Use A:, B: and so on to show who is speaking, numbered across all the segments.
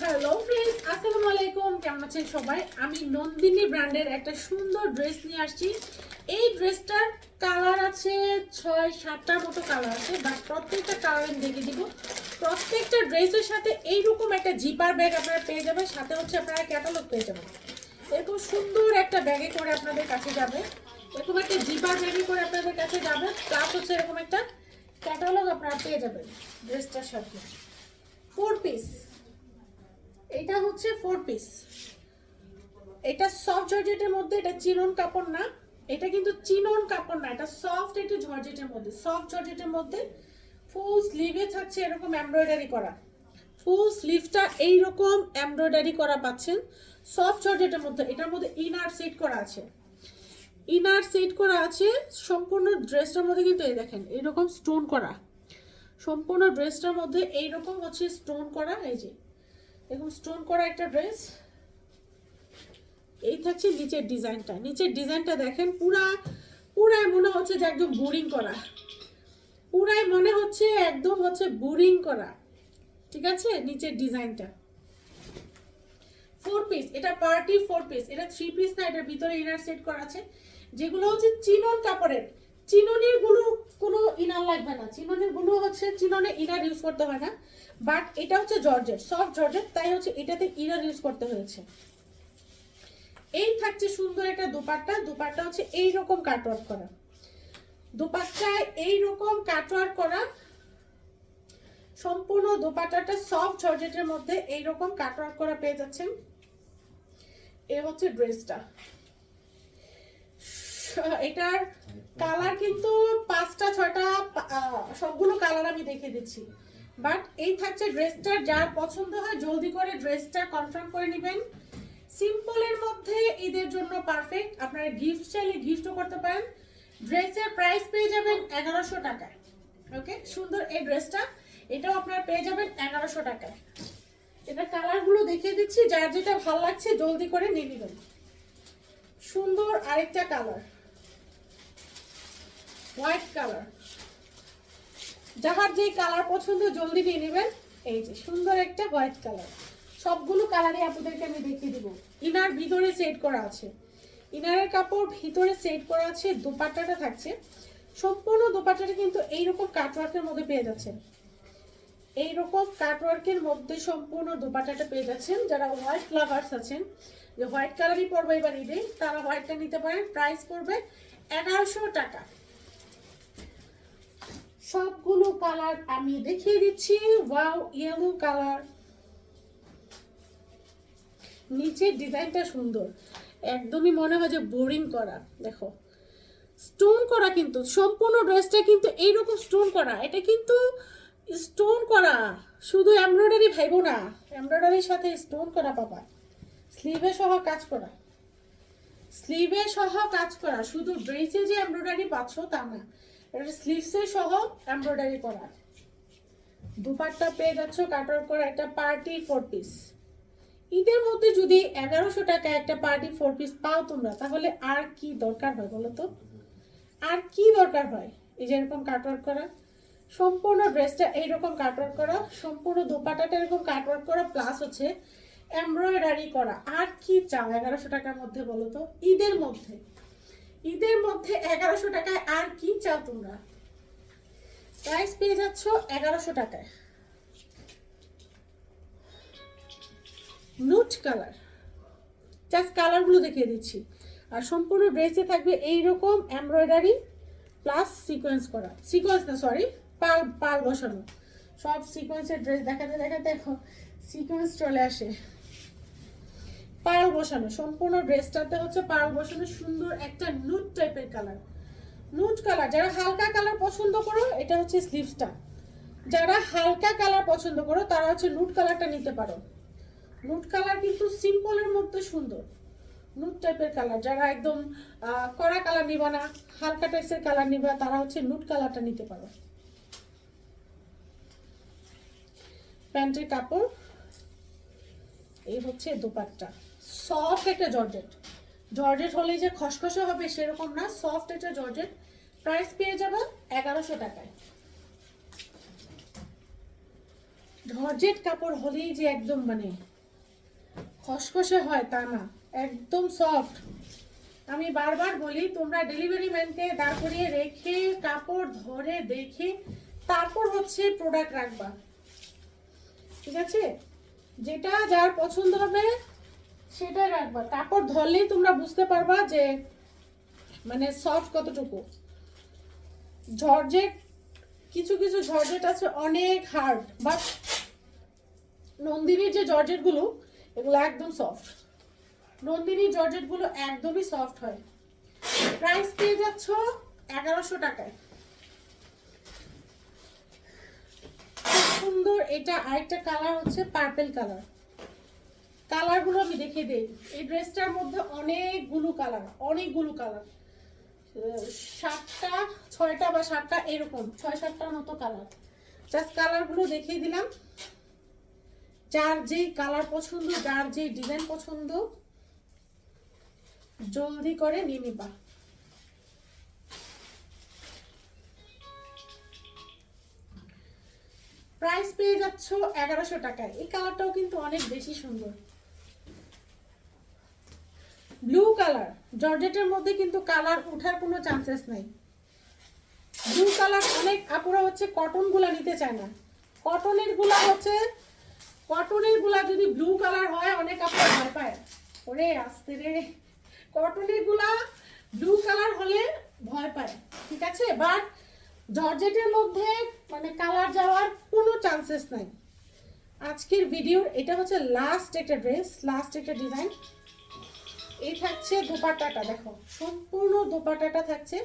A: Hello friends আসসালামু আলাইকুম কেমন আছেন সবাই? আমি নন্দিনী ব্র্যান্ডের একটা সুন্দর ড্রেস নিয়ে আসছি। এই ড্রেসটার কালার আছে ছয় সাতটার মতো কালার আছে বাট প্রত্যেকটা কালার আমি দেখে দিব। প্রত্যেকটা ড্রেসের সাথে এইরকম একটা জিপার ব্যাগ আপনারা পেয়ে যাবেন, সাথে হচ্ছে আপনারা ক্যাটালগ পেয়ে যাবেন। এরকম সুন্দর একটা ব্যাগে করে আপনাদের কাছে যাবে। এরকম একটা জিপার ব্যাগে করে আপনাদের কাছে যাবে প্লাস হচ্ছে এরকম একটা ক্যাটালগ আপনারা পেয়ে যাবেন ড্রেসটার সাথে। ফোর পিস এটা হচ্ছে ফোর পিস এটা সফট জর্জেটের মধ্যে, এটা চিনন কাপড় না, এটা কিন্তু চিনন কাপড় না, এটা সফট একটু জর্জেটের মধ্যে সফট জর্জেটের মধ্যে ফুল স্লিভে থাকছে এরকম এমব্রয়ডারি করা। ফুল স্লিভটা এইরকম এমব্রয়ডারি করা পাচ্ছেন সফট জর্জেটের মধ্যে, এটার মধ্যে ইনার সেট করা আছে। ইনার সেট করা আছে, সম্পূর্ণ ড্রেসটার মধ্যে কিন্তু এই দেখেন, এরকম স্টোন করা। সম্পূর্ণ ড্রেসটার মধ্যে এইরকম হচ্ছে স্টোন করা, এই যে এরকম স্টোন করা একটা ড্রেস এই থাকছে নিচের ডিজাইনটা নিচের ডিজাইনটা দেখেন, পুরা, পুরাই মনে হচ্ছে যে একদম বোরিং করা। পুরাই মনে হচ্ছে একদম হচ্ছে বোরিং করা। ঠিক আছে? নিচের ডিজাইনটা ফোর পিস এটা পার্টি ফোর পিস এটা থ্রি পিস না, এটার ভিতরে ইনার সেট করা আছে। যেগুলো হচ্ছে চিনন কাপড়ের। চিননেরগুলো কোনো ইনার লাগবে না। চিননেরগুলো হচ্ছে, চিননে ইনার ইউজ করতে হয় না বাট এটা হচ্ছে জর্জেট সফট জর্জেট, তাই হচ্ছে এটাতে ইনার ইউজ করতে হয়েছে। এই থাকছে সুন্দর একটা দুপাট্টা দুপাট্টা হচ্ছে এই রকম কাটওয়ার্ক করা। দুপাট্টায় এই রকম কাটওয়ার্ক করা, সম্পূর্ণ দোপাট্টাটা সফট জর্জেটের মধ্যে এই রকম কাটওয়ার্ক করা পেয়ে যাচ্ছেন। এ হচ্ছে ড্রেসটা এটার কালার কিন্তু পাঁচটা আহ, সবগুলো কালার আমি দেখে দিচ্ছি। বাট এই থাকছে ড্রেসটার যার পছন্দ হয় জলদি করে ড্রেসটা কনফার্ম করে নেবেন। সিম্পলের মধ্যে ঈদের জন্য পারফেক্ট আপনারা গিফট চাইলে গিফটও করতে পারেন। ড্রেসের প্রাইস পেয়ে যাবেন এগারোশো টাকায়। ওকে সুন্দর এই ড্রেসটা এটাও আপনারা পেয়ে যাবেন এগারোশো টাকায়। এটা কালারগুলো দেখিয়ে দিচ্ছি। যার যেটা ভালো লাগছে জলদি করে নিয়ে নেবেন। সুন্দর আরেকটা কালার হোয়াইট কালার যাহার যে কালার পছন্দ, জলদি নিয়ে নেবেন। এই যে, সুন্দর একটা হোয়াইট কালার সবগুলো কালারই আপনাদেরকে আমি দেখিয়ে দিব। ইনার ভিতরে সেট করা আছে। ইনারের কাপড় ভিতরে সেট করা আছে, দোপাট্টাটা থাকছে। সম্পূর্ণ দোপাট্টাটা কিন্তু এইরকম কাটওয়ার্কের মধ্যে পেয়ে যাচ্ছেন। এইরকম কাটওয়ার্কের মধ্যে সম্পূর্ণ দোপাট্টাটা পেয়ে যাচ্ছেন। যারা হোয়াইট লাভার্স আছেন, যে হোয়াইট কালারই পরবে এবার ঈদে, তারা হোয়াইটটা নিতে পারেন। প্রাইস পড়বে এগারোশো টাকা। সবগুলো কালার আমি দেখিয়ে দিচ্ছি। Wow, yellow colour. নিচের ডিজাইনটা সুন্দর। একদমই মনে হয় যে বোরিং করা, দেখো। স্টোন করা কিন্তু, সম্পূর্ণ ড্রেসটা কিন্তু এইরকম স্টোন করা। এটা কিন্তু স্টোন করা, শুধু এমব্রয়ডারি ভাইবো না, এমব্রয়ডারির সাথে স্টোন করা পাবা। স্লিভে সহ কাজ করা। স্লিভে সহ কাজ করা, শুধু ড্রেসে যে এমব্রয়ডারি পাচ্ছ তা না। এটা স্লিভসে সহ এমব্রয়ডারি করা। দুপাট্টা পেয়ে যাচ্ছ কাটার করা একটা পার্টি ফোর পিস ঈদের মধ্যে যদি এগারোশো টাকা একটা পার্টি ফোর পিস পাও তোমরা, তাহলে আর কি দরকার হয় বলো তো? আর কি দরকার হয়? এই যে এরকম কাটওয়ার্ক করা, সম্পূর্ণ ড্রেসটা এইরকম কাটওয়ার্ক করা, সম্পূর্ণ দোপাটাটা এরকম কাটওয়ার্ক করা প্লাস হচ্ছে এমব্রয়ডারি করা। আর কি চাও এগারোশো টাকার মধ্যে বলো তো? ঈদের মধ্যে। ঈদের মধ্যে এগারোশো টাকায় আর কি চাও তোমরা? প্রাইস পেয়ে যাচ্ছ এগারোশো টাকায়। নুট কালার জাস্ট কালারগুলো দেখিয়ে দিচ্ছি। আর সম্পূর্ণ ড্রেসে থাকবে এই রকম এমব্রয়ডারি প্লাস সিকোয়েন্স করা। সিকোয়েন্স না সরি পাল পাল বসানো। সব সিকোয়েন্সের ড্রেস দেখাতে দেখাতে এখন সিকোয়েন্স চলে আসে। বসানো। সম্পূর্ণ ড্রেসটাতে হচ্ছে পাল বসানো, সুন্দর একটা নুট টাইপের কালার নুট কালার যারা হালকা কালার পছন্দ করো, এটা হচ্ছে স্লিভসটা যারা হালকা কালার পছন্দ করো, তারা হচ্ছে নুট কালারটা নিতে পারো। নুট কালার কিন্তু সিম্পলের মধ্যে সুন্দর। নুট টাইপের কালার যারা একদম কড়া কালার নিবা না, হালকা টাইপের কালার নিবা, তারা হচ্ছে নুট কালারটা নিতে পারো। প্যান্টের কাপড়, এই হচ্ছে দোপাট্টা। সফট একটা জর্জেট। জর্জেট হলেই যে খসখসে হবে সেরকম না সফট একটা জর্জেট। প্রাইস পেয়ে যাবে এগারোশো টাকায়। জর্জেট কাপড় হলেই যে একদম মানে খসখসে হয় তা না, একদম সফট আমি বারবার বলি, তোমরা ডেলিভারি ম্যানকে দাঁড় করিয়ে রেখে, কাপড় ধরে দেখে, তারপর হচ্ছে প্রোডাক্ট রাখবা। ঠিক আছে? যেটা যার পছন্দ হবে সেটাই রাখবা। কাপড় ধরলেই তোমরা বুঝতে পারবা যে মানে সফট কতটুকু। জর্জেট কিছু কিছু জর্জেট আছে অনেক হার্ড বাট নন্দিনীর যে জর্জেটগুলো এগুলো একদম সফট নন্দিনী জর্জেটগুলো একদমই সফট হয়। প্রাইস পেয়ে যাচ্ছ এগারোশো টাকায়। সুন্দর, এটা আরেকটা কালার হচ্ছে পার্পেল কালার কালারগুলো আমি দেখিয়ে দিই। এই ড্রেসটার মধ্যে অনেকগুলো কালার অনেকগুলো কালার। সাতটা, ছয়টা বা সাতটা এরকম, ছয় সাতটার মতো কালার। জাস্ট কালারগুলো দেখিয়ে দিলাম। যার যেই কালার পছন্দ, যার যেই ডিজাইন পছন্দ, জলদি করে নিয়ে নিবা। প্রাইস পেয়ে যাচ্ছ এগারোশো টাকায়। এই কালারটাও কিন্তু অনেক বেশি সুন্দর। ব্লু কালার জর্জেটের মধ্যে কিন্তু কালার ওঠার কোনো চান্সেস নাই। ব্লু কালার অনেক আপুরা হচ্ছে কটনগুলা নিতে চায় না। কটনেরগুলা হচ্ছে কটনেরগুলা যদি ব্লু কালার হয়, অনেক আপুরা ভয় পায়। ওরে আসতে রে। কটনেরগুলা ব্লু কালার হলে ভয় পায়, ঠিক আছে? বাট জর্জেটের মধ্যে মানে কালার যাওয়ার কোনো চান্সেস নাই। আজকের ভিডিওর এটা হচ্ছে লাস্ট একটা ড্রেস লাস্ট একটা ডিজাইন এই থাকছে দোপাট্টাটা, দেখো, সম্পূর্ণ দোপাট্টাটা থাকছে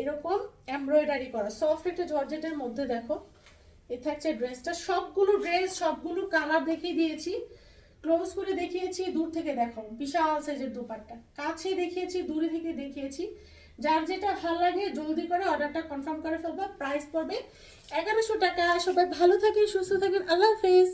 A: এরকম এমব্রয়ডারি করা সফট একটা জর্জেটের মধ্যে দেখো এই থাকছে ড্রেসটা সবগুলো ড্রেস সবগুলো কালার দেখিয়ে দিয়েছি ক্লোজ করে দেখিয়েছি, দূর থেকে দেখো, বিশাল সাইজের দোপাট্টা, কাছে দেখিয়েছি, দূরে থেকে দেখিয়েছি, যার যেটা ভালো লাগে জলদি করে অর্ডারটা কনফার্ম করে ফেলবা প্রাইস পড়বে এগারোশো টাকা, সবাই ভালো থাকেন, সুস্থ থাকেন, আল্লাহ হাফেজ।